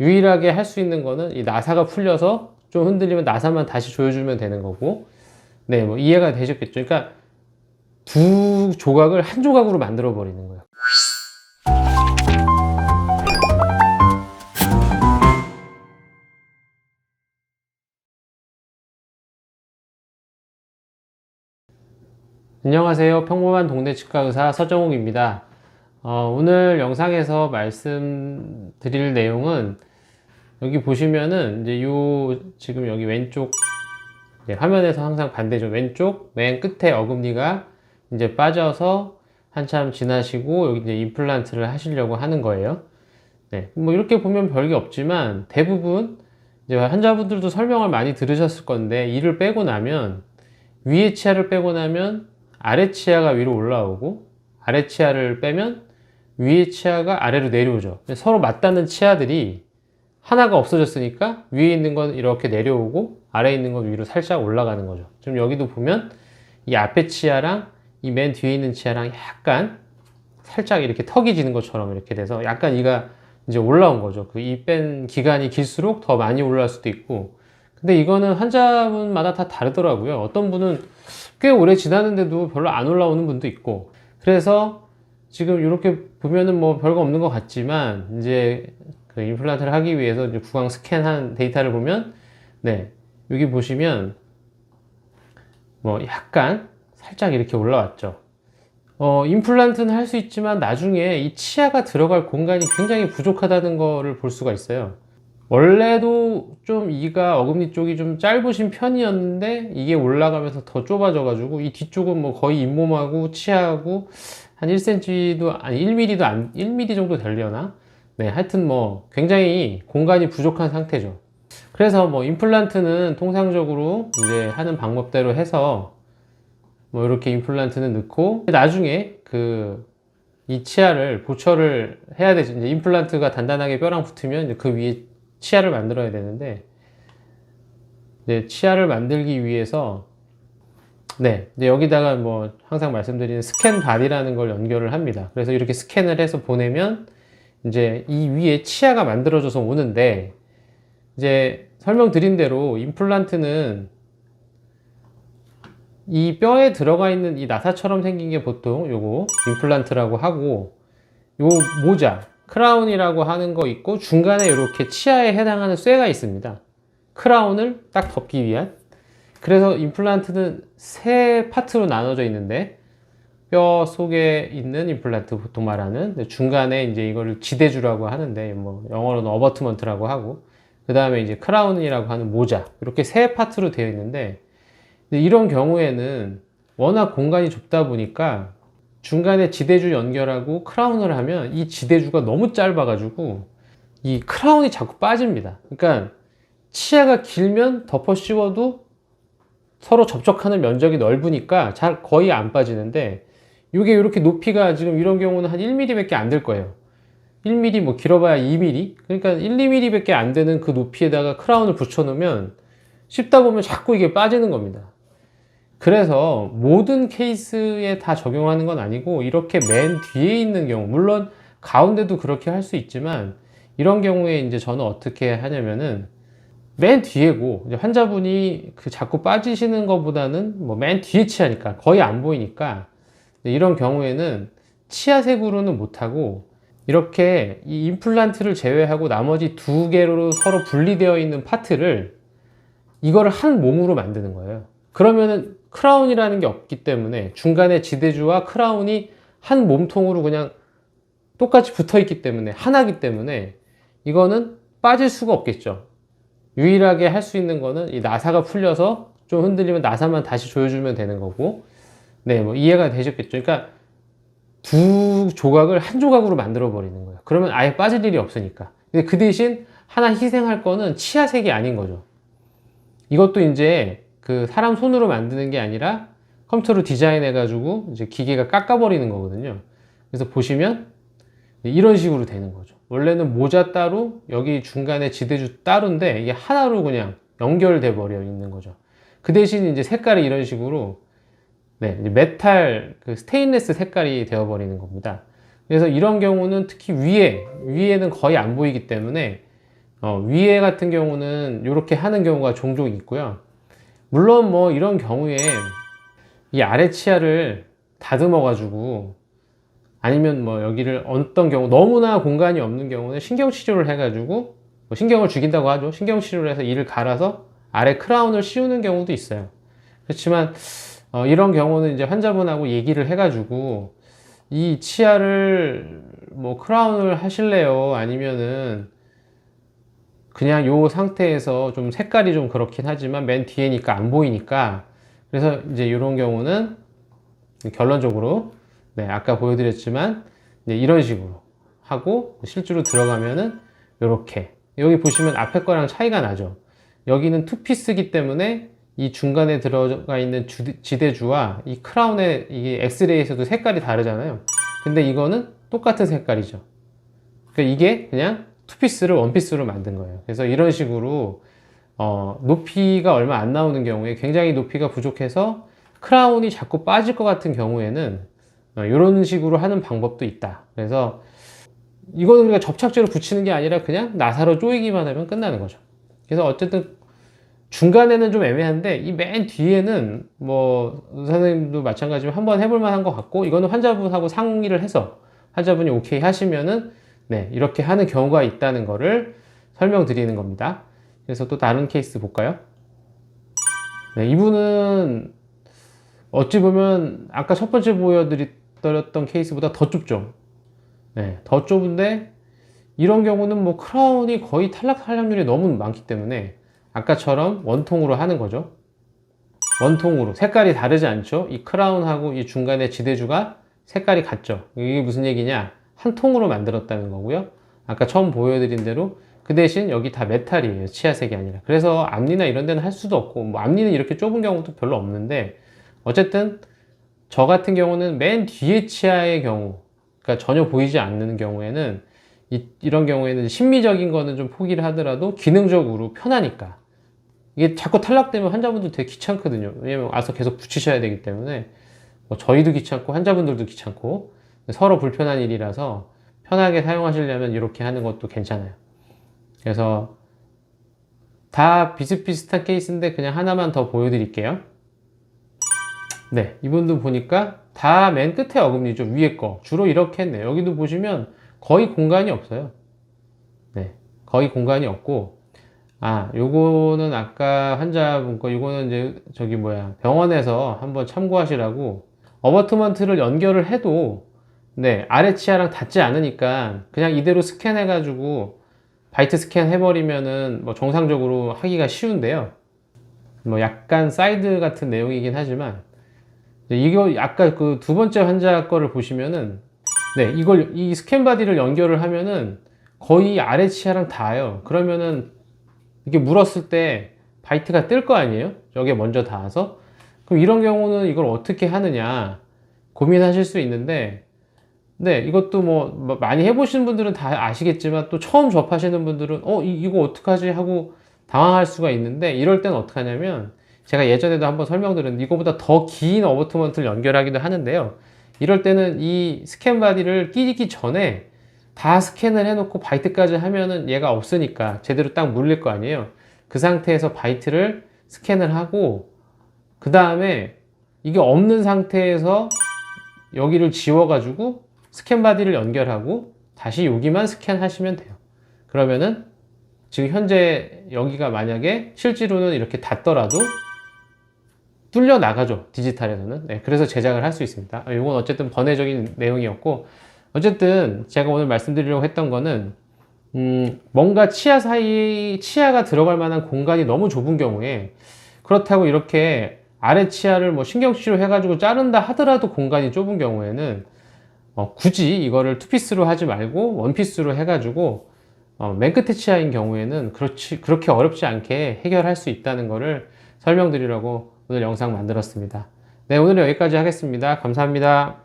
유일하게 할 수 있는 거는 이 나사가 풀려서 좀 흔들리면 나사만 다시 조여주면 되는 거고, 네, 뭐 이해가 되셨겠죠? 그러니까 두 조각을 한 조각으로 만들어 버리는 거예요. 안녕하세요. 평범한 동네 치과 의사 서정욱입니다. 어, 오늘 영상에서 말씀드릴 내용은 여기 보시면은 이제 요 지금 여기 왼쪽 이제 화면에서 항상 반대죠. 왼쪽 맨 끝에 어금니가 이제 빠져서 한참 지나시고 여기 이제 임플란트를 하시려고 하는 거예요. 네, 뭐 이렇게 보면 별게 없지만 대부분 이제 환자분들도 설명을 많이 들으셨을 건데 이를 빼고 나면 위에 치아를 빼고 나면 아래 치아가 위로 올라오고 아래 치아를 빼면 위에 치아가 아래로 내려오죠. 서로 맞닿는 치아들이 하나가 없어졌으니까 위에 있는 건 이렇게 내려오고 아래에 있는 건 위로 살짝 올라가는 거죠. 지금 여기도 보면 이 앞에 치아랑 이 맨 뒤에 있는 치아랑 약간 살짝 이렇게 턱이 지는 것처럼 이렇게 돼서 약간 이가 이제 올라온 거죠. 그 이 뺀 기간이 길수록 더 많이 올라올 수도 있고. 근데 이거는 환자분마다 다 다르더라고요. 어떤 분은 꽤 오래 지났는데도 별로 안 올라오는 분도 있고. 그래서 지금 이렇게 보면은 뭐 별거 없는 것 같지만 이제 그 임플란트를 하기 위해서 이제 구강 스캔한 데이터를 보면 네 여기 보시면 뭐 약간 살짝 이렇게 올라왔죠. 어, 임플란트는 할 수 있지만 나중에 이 치아가 들어갈 공간이 굉장히 부족하다는 거를 볼 수가 있어요. 원래도 좀 이가 어금니 쪽이 좀 짧으신 편이었는데 이게 올라가면서 더 좁아져 가지고 이 뒤쪽은 뭐 거의 잇몸하고 치아하고 한 1cm도 아니 1mm도 안 1mm 정도 되려나? 네, 하여튼 뭐 굉장히 공간이 부족한 상태죠. 그래서 뭐 임플란트는 통상적으로 이제 하는 방법대로 해서 뭐 이렇게 임플란트는 넣고 나중에 그 이 치아를 보철을 해야 되죠. 이제 임플란트가 단단하게 뼈랑 붙으면 그 위에 치아를 만들어야 되는데 이제 치아를 만들기 위해서 네, 여기다가 뭐 항상 말씀드리는 스캔 바디라는 걸 연결을 합니다. 그래서 이렇게 스캔을 해서 보내면 이제 이 위에 치아가 만들어져서 오는데 이제 설명드린 대로 임플란트는 이 뼈에 들어가 있는 이 나사처럼 생긴 게 보통 요거 임플란트라고 하고 요 모자 크라운이라고 하는 거 있고 중간에 이렇게 치아에 해당하는 쇠가 있습니다. 크라운을 딱 덮기 위한 그래서 임플란트는 세 파트로 나눠져 있는데 뼈 속에 있는 임플란트 보통 말하는 중간에 이제 이거를 지대주라고 하는데 뭐 영어로는 어버트먼트라고 하고 그 다음에 이제 크라운이라고 하는 모자 이렇게 세 파트로 되어 있는데 이런 경우에는 워낙 공간이 좁다 보니까 중간에 지대주 연결하고 크라운을 하면 이 지대주가 너무 짧아 가지고 이 크라운이 자꾸 빠집니다. 그러니까 치아가 길면 덮어 씌워도 서로 접촉하는 면적이 넓으니까 잘 거의 안 빠지는데 이게 이렇게 높이가 지금 이런 경우는 한 1mm밖에 안 될 거예요. 1mm 뭐 길어봐야 2mm 그러니까 1, 2mm밖에 안 되는 그 높이에다가 크라운을 붙여 놓으면 씹다 보면 자꾸 이게 빠지는 겁니다. 그래서 모든 케이스에 다 적용하는 건 아니고 이렇게 맨 뒤에 있는 경우 물론 가운데도 그렇게 할 수 있지만 이런 경우에 이제 저는 어떻게 하냐면은 맨 뒤에고 환자분이 그 자꾸 빠지시는 것보다는 뭐 맨 뒤에 치아니까 거의 안 보이니까 이런 경우에는 치아 색으로는 못하고 이렇게 이 임플란트를 제외하고 나머지 두 개로 서로 분리되어 있는 파트를 이거를 한 몸으로 만드는 거예요. 그러면은 크라운이라는 게 없기 때문에 중간에 지대주와 크라운이 한 몸통으로 그냥 똑같이 붙어 있기 때문에 하나기 때문에 이거는 빠질 수가 없겠죠. 유일하게 할 수 있는 거는 이 나사가 풀려서 좀 흔들리면 나사만 다시 조여주면 되는 거고 네, 뭐 이해가 되셨겠죠. 그러니까 두 조각을 한 조각으로 만들어 버리는 거예요. 그러면 아예 빠질 일이 없으니까. 근데 그 대신 하나 희생할 거는 치아색이 아닌 거죠. 이것도 이제 그 사람 손으로 만드는 게 아니라 컴퓨터로 디자인해 가지고 이제 기계가 깎아 버리는 거거든요. 그래서 보시면 이런 식으로 되는 거죠. 원래는 모자 따로 여기 중간에 지대주 따로인데 이게 하나로 그냥 연결돼 버려 있는 거죠. 그 대신 이제 색깔이 이런 식으로 네, 메탈 그 스테인레스 색깔이 되어 버리는 겁니다. 그래서 이런 경우는 특히 위에 위에는 거의 안 보이기 때문에 어, 위에 같은 경우는 이렇게 하는 경우가 종종 있고요. 물론 뭐 이런 경우에 이 아래 치아를 다듬어 가지고 아니면 뭐 여기를 어떤 경우 너무나 공간이 없는 경우는 신경 치료를 해 가지고 뭐 신경을 죽인다고 하죠. 신경 치료를 해서 이를 갈아서 아래 크라운을 씌우는 경우도 있어요. 그렇지만 어, 이런 경우는 이제 환자분하고 얘기를 해 가지고 이 치아를 뭐 크라운을 하실래요? 아니면은 그냥 요 상태에서 좀 색깔이 좀 그렇긴 하지만 맨 뒤에니까 안 보이니까. 그래서 이제 이런 경우는 결론적으로 네 아까 보여드렸지만 이런 식으로 하고 실제로 들어가면은 이렇게. 여기 보시면 앞에 거랑 차이가 나죠. 여기는 투피스기 때문에 이 중간에 들어가 있는 주- 지대주와 이 크라운의 이게 엑스레이에서도 색깔이 다르잖아요. 근데 이거는 똑같은 색깔이죠. 그러니까 이게 그냥 투피스를 원피스로 만든 거예요. 그래서 이런 식으로 어, 높이가 얼마 안 나오는 경우에 굉장히 높이가 부족해서 크라운이 자꾸 빠질 것 같은 경우에는 어, 이런 식으로 하는 방법도 있다. 그래서 이거는 우리가 접착제로 붙이는 게 아니라 그냥 나사로 조이기만 하면 끝나는 거죠. 그래서 어쨌든 중간에는 좀 애매한데 이 맨 뒤에는 뭐 선생님도 마찬가지로 한번 해볼 만한 것 같고 이거는 환자분하고 상의를 해서 환자분이 오케이 하시면은 네, 이렇게 하는 경우가 있다는 것을 설명드리는 겁니다. 그래서 또 다른 케이스 볼까요? 네, 이분은 어찌 보면 아까 첫 번째 보여드렸던 케이스보다 더 좁죠. 네, 더 좁은데 이런 경우는 뭐 크라운이 거의 탈락 탈락률이 너무 많기 때문에 아까처럼 원통으로 하는 거죠. 원통으로 색깔이 다르지 않죠. 이 크라운하고 이 중간에 지대주가 색깔이 같죠. 이게 무슨 얘기냐? 한 통으로 만들었다는 거고요. 아까 처음 보여드린 대로 그 대신 여기 다 메탈이에요. 치아색이 아니라. 그래서 앞니나 이런 데는 할 수도 없고, 뭐 앞니는 이렇게 좁은 경우도 별로 없는데, 어쨌든 저 같은 경우는 맨 뒤에 치아의 경우, 그러니까 전혀 보이지 않는 경우에는 이, 이런 경우에는 심미적인 거는 좀 포기를 하더라도 기능적으로 편하니까. 이게 자꾸 탈락되면 환자분들 되게 귀찮거든요. 왜냐면 와서 계속 붙이셔야 되기 때문에 뭐 저희도 귀찮고 환자분들도 귀찮고 서로 불편한 일이라서 편하게 사용하시려면 이렇게 하는 것도 괜찮아요. 그래서 다 비슷비슷한 케이스인데 그냥 하나만 더 보여드릴게요. 네, 이분도 보니까 다 맨 끝에 어금니죠. 위에 거. 주로 이렇게 했네요. 여기도 보시면 거의 공간이 없어요. 네, 거의 공간이 없고 아, 요거는 아까 환자분 거, 요거는 이제 저기 뭐야 병원에서 한번 참고하시라고 어버트먼트를 연결을 해도 네, 아래 치아랑 닿지 않으니까 그냥 이대로 스캔해 가지고 바이트 스캔 해버리면은 뭐 정상적으로 하기가 쉬운데요. 뭐 약간 사이드 같은 내용이긴 하지만 이거 아까 그 두 번째 환자 거를 보시면은 네, 이걸 이 스캔 바디를 연결을 하면은 거의 아래 치아랑 닿아요. 그러면은 이게 물었을 때 바이트가 뜰 거 아니에요? 여기에 먼저 닿아서 그럼 이런 경우는 이걸 어떻게 하느냐 고민하실 수 있는데 네, 이것도 뭐 많이 해보시는 분들은 다 아시겠지만 또 처음 접하시는 분들은 어 이, 이거 어떡하지 하고 당황할 수가 있는데 이럴 때는 어떻게 하냐면 제가 예전에도 한번 설명드렸는데 이거보다 더 긴 어버트먼트를 연결하기도 하는데요. 이럴 때는 이 스캔 바디를 끼기 전에 다 스캔을 해놓고 바이트까지 하면은 얘가 없으니까 제대로 딱 물릴 거 아니에요. 그 상태에서 바이트를 스캔을 하고 그 다음에 이게 없는 상태에서 여기를 지워가지고 스캔 바디를 연결하고 다시 여기만 스캔하시면 돼요. 그러면은 지금 현재 여기가 만약에 실제로는 이렇게 닿더라도 뚫려 나가죠 디지털에서는 네, 그래서 제작을 할 수 있습니다 이건 어쨌든 번외적인 내용이었고 어쨌든 제가 오늘 말씀드리려고 했던 거는 음, 뭔가 치아 사이 치아가 들어갈 만한 공간이 너무 좁은 경우에 그렇다고 이렇게 아래 치아를 뭐 신경치료 해가지고 자른다 하더라도 공간이 좁은 경우에는 어, 굳이 이거를 투피스로 하지 말고 원피스로 해가지고 어, 맨 끝에 치아인 경우에는 그렇지 그렇게 어렵지 않게 해결할 수 있다는 것을 설명드리려고 오늘 영상 만들었습니다. 네, 오늘 여기까지 하겠습니다. 감사합니다.